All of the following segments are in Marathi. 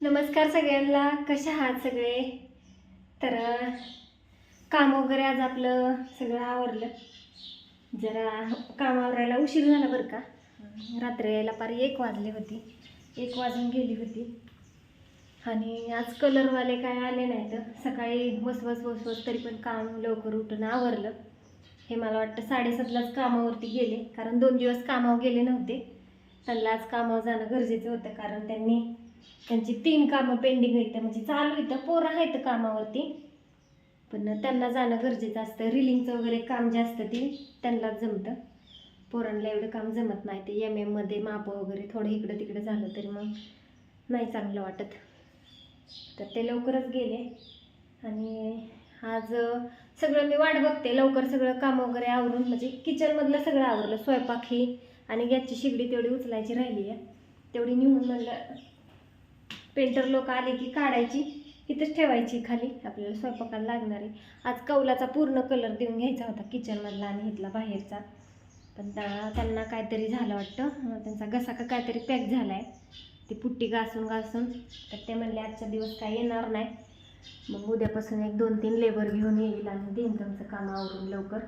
नमस्कार सगळ्यांना. कशा आहात सगळे? तर काम वगैरे आज आपलं सगळं आवरलं. जरा काम आवरायला उशीर झाला बरं का. रात्री यायला पार एक वाजली होती. एक वाजून गेली होती. आणि आज कलरवाले काय आले नाही तर सकाळी बस बस बस बस तरी पण काम लवकर उठून आवरलं. हे मला वाटतं साडेसातलाच कामावरती गेले. कारण दोन दिवस कामावर गेले नव्हते. त्यांना आज कामावर जाणं गरजेचं होतं. कारण त्यांनी त्यांची तीन कामं पेंडिंग आहेत. म्हणजे चालू इथं पोरं आहेत कामावरती. पण त्यांना जाणं गरजेचं असतं. रिलिंगचं वगैरे काम जे असतं ते त्यांनाच जमतं. पोरांना एवढं काम जमत नाही. ते एम एममध्ये मापं वगैरे थोडं इकडं तिकडं झालं तरी मग नाही चांगलं वाटत. तर ते लवकरच गेले. आणि आज सगळं मी वाट बघते. लवकर सगळं काम वगैरे आवरून म्हणजे किचनमधलं सगळं आवरलं. स्वयंपाक ही आणि गॅसची शिगडी तेवढी उचलायची राहिली आहे. तेवढी निघून म्हणलं पेंटर लोक आले की काढायची इथंच ठेवायची खाली. आपल्याला स्वयंपाकाला लागणारी आज कौलाचा पूर्ण कलर देऊन घ्यायचा होता किचनमधला आणि इथला बाहेरचा. पण त्या- त्यांना काहीतरी झालं वाटतं. त्यांचा घसा का काहीतरी पॅक झाला आहे ती पुट्टी घासून घासून. तर ते म्हणले आजचा दिवस काय येणार नाही. मग उद्यापासून एक दोन तीन लेबर घेऊन येईल आणि देईन तुमचं काम आवरून लवकर.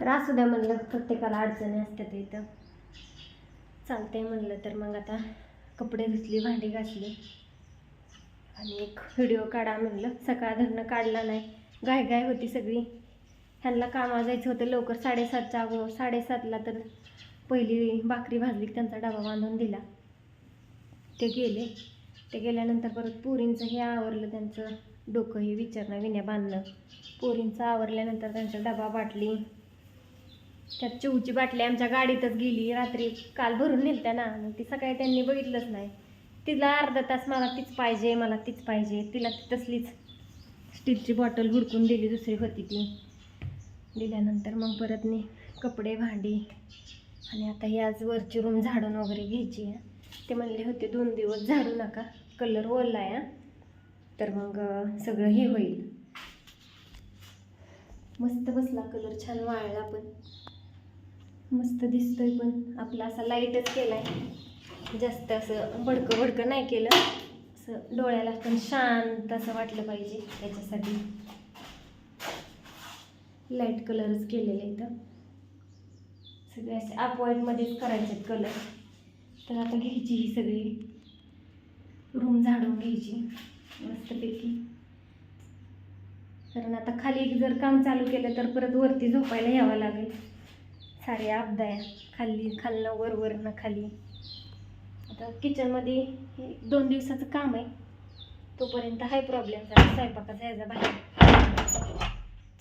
तर असू द्या म्हणलं प्रत्येकाला अडचणी असतात इथं. चालतंय म्हणलं तर मग आता कपडे धुतली भांडी घासले. आणि एक व्हिडिओ काढा म्हणलं सकाळ धरणं काढला नाही. गाय गाय होती सगळी. ह्यांना कामाला जायचं होतं लवकर साडेसातच्या अगो साडेसातला तर पहिली भाकरी भाजली त्यांचा डबा बांधून दिला. ते गेले. ते गेल्यानंतर परत पोरींचं हे आवरलं त्यांचं. डोकं हे विचारणं विण्या बांधणं. पोरींचं आवरल्यानंतर त्यांचा डबा बाटली. त्यात चिवची बाटली आमच्या गाडीतच गेली. रात्री काल भरून नेलत्या ना. मग ती सकाळी त्यांनी बघितलंच नाही. तिला अर्धा तास मला तीच पाहिजे मला तीच पाहिजे. तिला ती तसलीच स्टीलची बॉटल हुडकून दिली दुसरी होती ती. दिल्यानंतर मग परत मी कपडे भांडी आणि आता ही आज वरची रूम झाडून वगैरे घ्यायची आहे. ते म्हणले होते दोन दिवस झाडू नका. कलर ओला आहे हा. तर मग सगळं हे होईल. मस्त बसला कलर छान वाळला पण. मस्त दिसतोय पण. आपला असा लाईटच केलाय. जास्त असं भडकं भडकं नाही केलं. असं डोळ्याला पण शांत असं वाटलं पाहिजे त्याच्यासाठी. लाइट कलरच केलेले इथं सगळे असे आप करायचे कलर तर आता घ्यायची ही सगळी रूम झाडून घ्यायची. मस्तपैकी. कारण आता खाली जर काम चालू केलं तर परत वरती झोपायला यावं लागेल. सारे आपदा आहे. खाली खालनं वर वर खाली आता किचनमध्ये दोन दिवसाचं काम आहे. तोपर्यंत हाय प्रॉब्लेम झाला. स्वयंपाकाचा यायचा बाहेर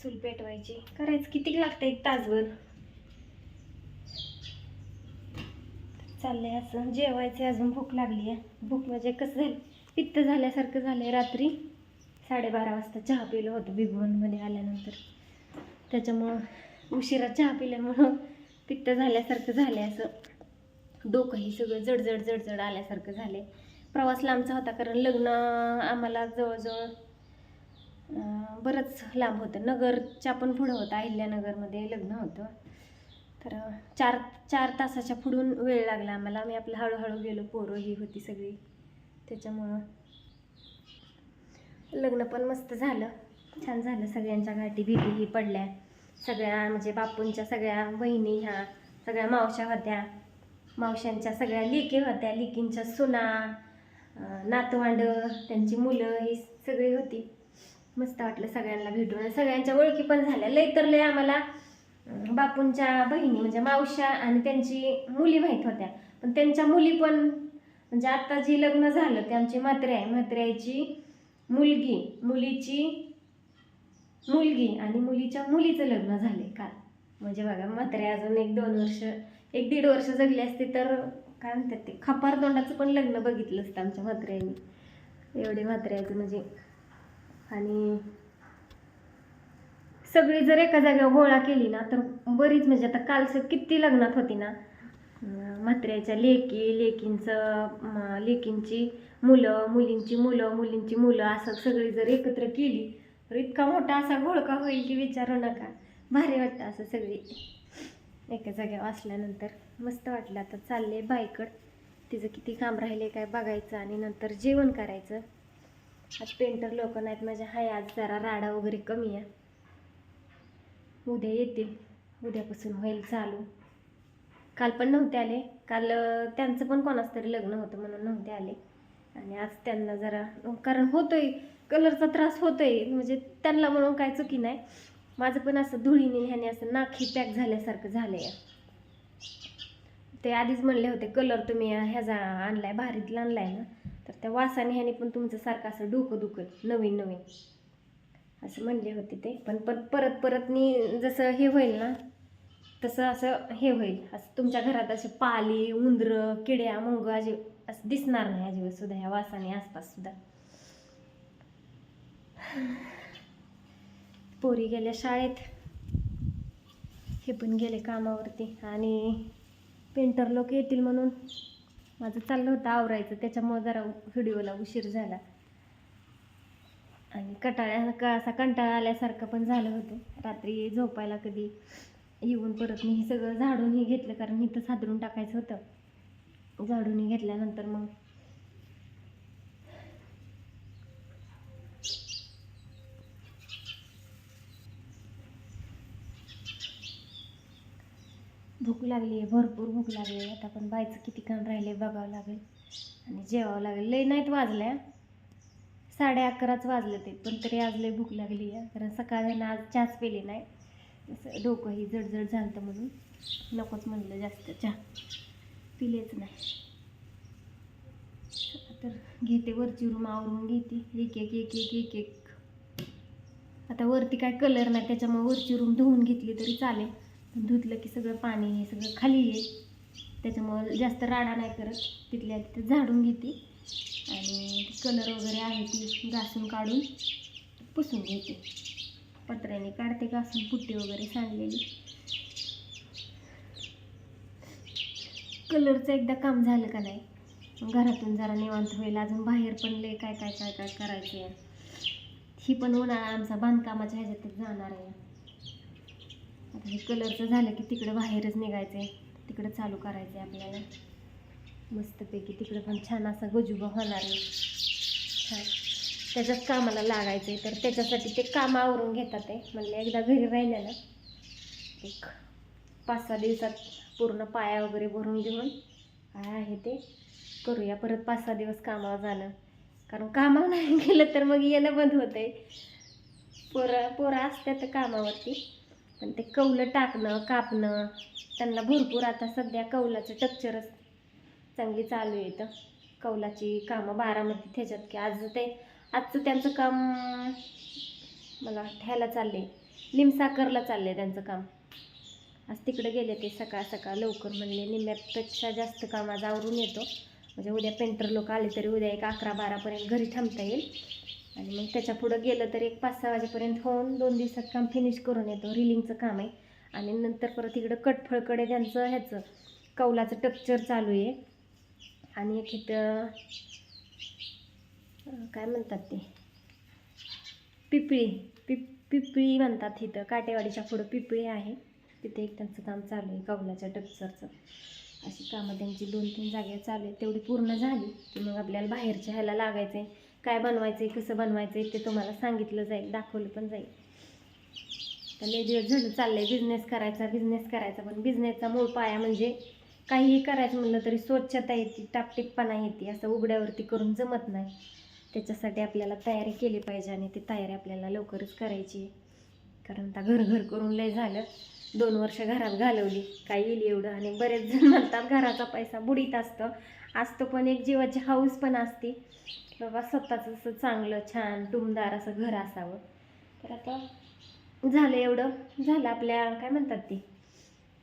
चूल पेटवायची. करायचं किती लागतं एक तासभर? चाललंय असं. जेवायचे अजून भूक लागली आहे. भूक म्हणजे कसं झालं? पित्त झाल्यासारखं झालंय रात्री. साडेबारा वाजता चहा पिलं होतं. बिगवनमध्ये आल्यानंतर. त्याच्यामुळं उशिरा चहा पिल्यामुळं पित्त झाल्यासारखं झालं असं. डोकंही सगळं जडजड जडजड आल्यासारखं झाले प्रवास लांबचा होता कारण लग्न आम्हाला जवळजवळ बरंच लांब होतं. नगरच्या पण पुढं होतं अहिल्यानगरमध्ये लग्न होतं. तर चार चार तासाच्या पुढून वेळ लागला आम्हाला. आम्ही आपलं हळूहळू गेलो पोरं ही होती सगळी. त्याच्यामुळं लग्न पण मस्त झालं. छान झालं सगळ्यांच्या गाठी भीतीही ही पडल्या. सगळ्या म्हणजे बापूंच्या सगळ्या बहिणी ह्या सगळ्या मावश्या होत्या. मावश्यांच्या सगळ्या लेकी होत्या लेकींच्या सुना नातवांड त्यांची मुलं ही सगळी होती. मस्त वाटलं सगळ्यांना भेटून. आणि सगळ्यांच्या ओळखी पण झाल्या. लय तर लय आम्हाला बापूंच्या बहिणी म्हणजे मावश्या आणि त्यांची मुली माहीत होत्या. पण त्यांच्या मुली पण म्हणजे आता जी लग्न झालं. ते आमची म्हात्रे आहे. म्हात्र्याची मुलगी. मुलीची मुलगी आणि मुलीच्या मुलीचं लग्न झाले काल. म्हणजे बघा म्हात्रे अजून एक दोन वर्ष एक दीड वर्ष जगली असते तर काय म्हणतात ते खपार तोंडाचं पण लग्न बघितलं असतं आमच्या म्हात्र्याने एवढे म्हात्र्याचं म्हणजे. आणि सगळी जर एका जागेवर गोळा केली ना तर बरीच म्हणजे आता कालचं किती लग्नात होती ना. म्हात्र्याच्या लेकी लेकींचं लेकींची मुलं मुलींची मुलं मुलींची मुलं असं सगळी जर एकत्र केली तर इतका मोठा असा घोळका होईल की विचारू नका. भारी वाटतं असं सगळी. एका जाग्यावर असल्यानंतर मस्त वाटलं. आता चालले बायकड तिचं किती काम राहिले काय बघायचं आणि नंतर जेवण करायचं. आज पेंटर लोक नाहीत. माझ्या हाय आज जरा राडा वगैरे कमी आहे. उद्या येतील. उद्यापासून होईल चालू. काल पण नव्हते आले. काल त्यांचं पण कोणाच तरी लग्न होतं म्हणून नव्हते आले. आणि आज त्यांना जरा कारण होतोय कलरचा त्रास होतोय म्हणजे त्यांना म्हणून काय चुकी नाही. माझं पण असं धुळीने ह्याने असं नाखी पॅक झाल्यासारखं झालंय. ते आधीच म्हणले होते कलर तुम्ही ह्याचा आणलाय भारीतला आणलाय ना. तर त्या वासाने ह्याने पण तुमचं सारखं असं डोकं दुखल नवीन नवीन. असं म्हणले होते ते. पण पण परत परत मी जसं हे होईल ना तसं असं हे होईल. असं तुमच्या घरात असे पाली उंदरं किड्या मुंग असे असं दिसणार नाही अजिबात सुद्धा ह्या वासाने आसपास सुद्धा. पोरी गेल्या शाळेत. हे पण गेले कामावरती. आणि पेंटर लोक येतील म्हणून माझं चाललं होतं आवरायचं. त्याच्यामुळं जरा व्हिडिओला उशीर झाला. आणि कटाळ्या का असा कंटाळा आल्यासारखं पण झालं होतं. रात्री झोपायला कधी येऊन परत मी हे सगळं झाडूनही घेतलं. कारण इथं सादरून टाकायचं होतं. झाडूनही घेतल्यानंतर मग भूक लागली आहे भरपूर भूक लागली आहे. आता पण बायचं किती काम राहिले बघावं लागेल. आणि जेवावं लागेल. लय नाहीत वाजल्या. साडे अकराच वाजले ते पण तरी आज लय भूक लागली आहे. कारण सकाळी आज चहाच पेली नाही. असं डोकंही जडजड झालं म्हणून. नकोच म्हणलं जास्त चहा. पिलेच नाही. तर घेते वरची रूम आवरून घेते. एक एक एक एक एक एक. आता वरती काय कलर नाही त्याच्यामुळे वरची रूम धुवून घेतली तरी चालेल. धुतलं की सगळं पाणी हे सगळं खाली येईल त्याच्यामुळं जास्त राडा नाही करत. तिथल्या तिथं झाडून घेते. आणि कलर वगैरे आहे ती घासून काढून पुसून घेते. पत्र्याने काढते घासून पुट्टी वगैरे सांडलेली. कलरचं एकदा काम झालं का नाही? घरातून जरा निवांत होईल. अजून बाहेर पण लय काय काय काय काय करायचं आहे ही पण उन्हाळा आमचा बांधकामाच्या ह्याच्यातच जाणार आहे. आता हे कलरचं झालं की तिकडं बाहेरच निघायचं आहे तिकडं चालू करायचं आहे आपल्याला. मस्तपैकी तिकडं पण छान असा गजुबा होणार आहे. छान. त्याच्याच कामाला लागायचं आहे तर त्याच्यासाठी ते काम आवरून घेतात आहे म्हणलं एकदा घरी राहिल्यानं ना एक पाच सहा दिवसात पूर्ण पाया वगैरे भरून घेऊन काय आहे ते करूया. परत पाच सहा दिवस कामावर जाणं. कारण कामावर नाही गेलं तर मग येणं बंद होतं आहे पोरं पोरं असतात कामावरती. पण ते कौलं टाकणं कापणं त्यांना भरपूर आता सध्या कौलाचं टक्चरच चांगली चालू आहे इथं. कौलाची कामं बारामध्ये त्याच्यात की आज ते आजचं त्यांचं काम मला ह्याला चालले लिमसाकरला चालले त्यांचं काम. आज तिकडे गेले ते सकाळ सकाळ लवकर म्हणले निम्म्यापेक्षा जास्त काम आज आवरून येतो. म्हणजे उद्या पेंटर लोक आले तरी उद्या एक अकरा बारापर्यंत घरी थांबता येईल. आणि मग त्याच्या पुढं गेलं तर एक पाच सहा वाजेपर्यंत होऊन दोन दिवसात काम फिनिश करून येतो. रिलिंगचं काम आहे. आणि नंतर परत इकडं कटफळकडे त्यांचं ह्याचं कौलाचं टक्चर चालू आहे. आणि एक इथं काय म्हणतात ते? पिपळी पिप पिपळी म्हणतात इथं. काटेवाडीच्या पुढं पिपळी आहे. तिथे एक त्यांचं काम चालू आहे कौलाच्या टक्चरचं अशी कामं त्यांची दोन तीन जागे चालू आहेत. तेवढी पूर्ण झाली की मग आपल्याला बाहेरच्या ह्याला लागायचं आहे काय बनवायचं आहे कसं बनवायचं आहे ते तुम्हाला सांगितलं जाईल दाखवलं पण जाईल. तर लय दिवस झालं चाललंय बिझनेस करायचा बिझनेस करायचा पण बिझनेसचा मूळ पाया म्हणजे काहीही करायचं म्हणलं तरी स्वच्छता येते टापटीपणा येते असं उघड्यावरती करून जमत नाही. त्याच्यासाठी आपल्याला तयारी केली पाहिजे आणि ती तयारी आपल्याला लवकरच करायची आहे. कारण आता घर घर करून लय झालं दोन वर्ष घरात घालवली काय येईल एवढं. आणि बरेच जण म्हणतात घराचा पैसा बुडीत असतं. असतो पण एक जीवाची हाऊस पण असते. बाबा स्वतःचं असं चांगलं छान टुमदार असं घर असावं. तर आता झालं एवढं. झालं आपल्या काय म्हणतात ते?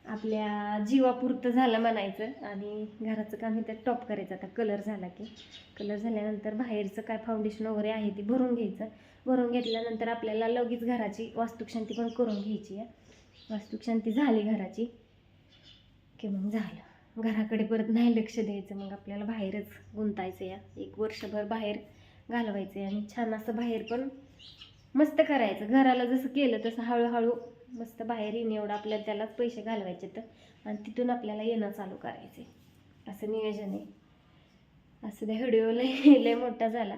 आपल्या जीवापुरतं झालं म्हणायचं. आणि घराचं काम इथं टॉप करायचं. आता कलर झाला की. कलर झाल्यानंतर बाहेरचं काय फाउंडेशन वगैरे आहे ते भरून घ्यायचं. भरून घेतल्यानंतर आपल्याला लगेच घराची वास्तुकशांती पण करून घ्यायची आहे. वास्तुकशांती झाली घराची. की मग झालं. घराकडे परत नाही लक्ष द्यायचं मग आपल्याला बाहेरच गुंतायचं या. एक वर्षभर बाहेर घालवायचं आहे आणि छान असं बाहेर पण मस्त करायचं. घराला जसं केलं तसं हळूहळू मस्त बाहेर येणे एवढं आपल्याला त्यालाच पैसे घालवायचे तर. आणि तिथून आपल्याला येणं चालू करायचे असं नियोजन आहे. असं द्या व्हिडिओ लय लय मोठा झाला.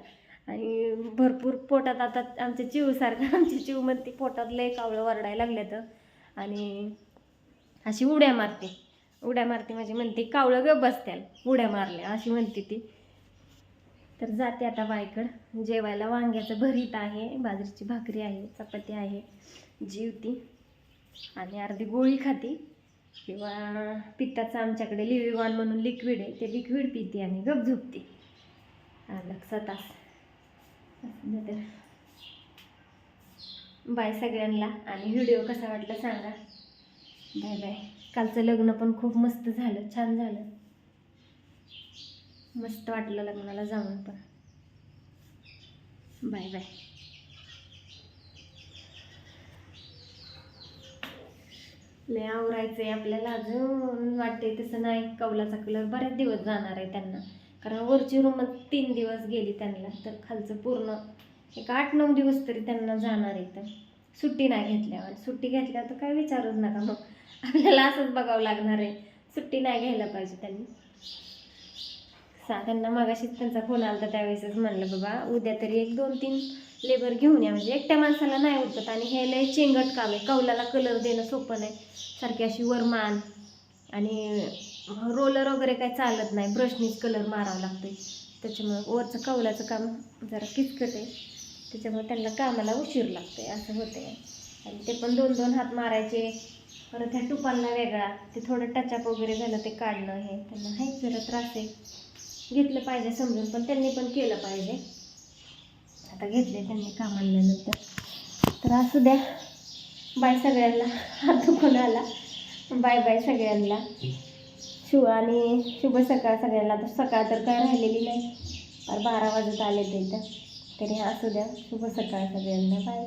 आणि भरपूर पोटात आता आमच्या चिवसारखं आमची चिव म्हणते पोटात लय कावळं वरडायला लागले तर आणि अशी उड्या मारते. उड्या मारते म्हणजे म्हणते कावळं ग बसत्याल उड्या मारल्या अशी म्हणते ती. तर जाते आता बायकड जेवायला वांग्याचं भरीत आहे बाजरीची भाकरी आहे चपाती आहे जीवती आणि अर्धी गोळी खाती. किंवा पित्ताचं आमच्याकडे लिव्हिवान म्हणून लिक्विड आहे ते लिक्विड पिते आणि गप झोपते. लक्षात तास बाय सगळ्यांना. आणि व्हिडिओ कसा वाटला सांगा. Bye bye. कालचं लग्न पण खूप मस्त झालं छान झालं. मस्त वाटलं लग्नाला जाऊन पण. Bye bye. लय आवरायचं आहे आपल्याला अजून वाटते तसं नाही कौलाचा कलर बरेच दिवस जाणार आहे त्यांना. कारण वरची रूमच तीन दिवस गेली त्यांना तर खालचं पूर्ण एक आठ नऊ दिवस तरी त्यांना जाणार आहे तर सुट्टी नाही घेतल्यावर. सुट्टी घेतल्यावर तर काय विचारूच नका मग. आपल्याला असंच बघावं लागणार आहे. सुट्टी नाही घ्यायला पाहिजे त्यांनी. सा त्यांना मागाशीच त्यांचा फोन आला तर त्यावेळेसच म्हणलं बाबा उद्या तरी एक दोन तीन लेबर घेऊन या. म्हणजे एकट्या माणसाला नाही उठत आणि हे लय चेंगट काम आहे. कौलाला कलर देणं सोपं नाही. सारखी अशी वरमान आणि रोलर वगैरे काही चालत नाही. ब्रशनीच कलर मारावा लागतोय. त्याच्यामुळे वरचं कौलाचं काम जरा किचकट आहे. त्याच्यामुळे त्यांना कामाला उशीर लागतोय. असं होतंय. आणि ते पण दोन दोन हात मारायचे. परत ह्या टुपांना वेगळा ते थोडं टचअप वगैरे झालं ते काढणं हे. त्यांना हाच जरा त्रास आहे. घेतलं पाहिजे समजून पण त्यांनी पण केलं पाहिजे. आता घेतले त्यांनी काम आणल्यानंतर तर असू द्या. बाय सगळ्यांना. हात दुखून आला. बाय बाय सगळ्यांना. शु आणि शुभ सकाळ सगळ्यांना. तर सकाळ तर काय राहिलेली नाही. बारा वाजत आले ते तर तरी असू द्या. शुभ सकाळ सगळ्यांना. बाय.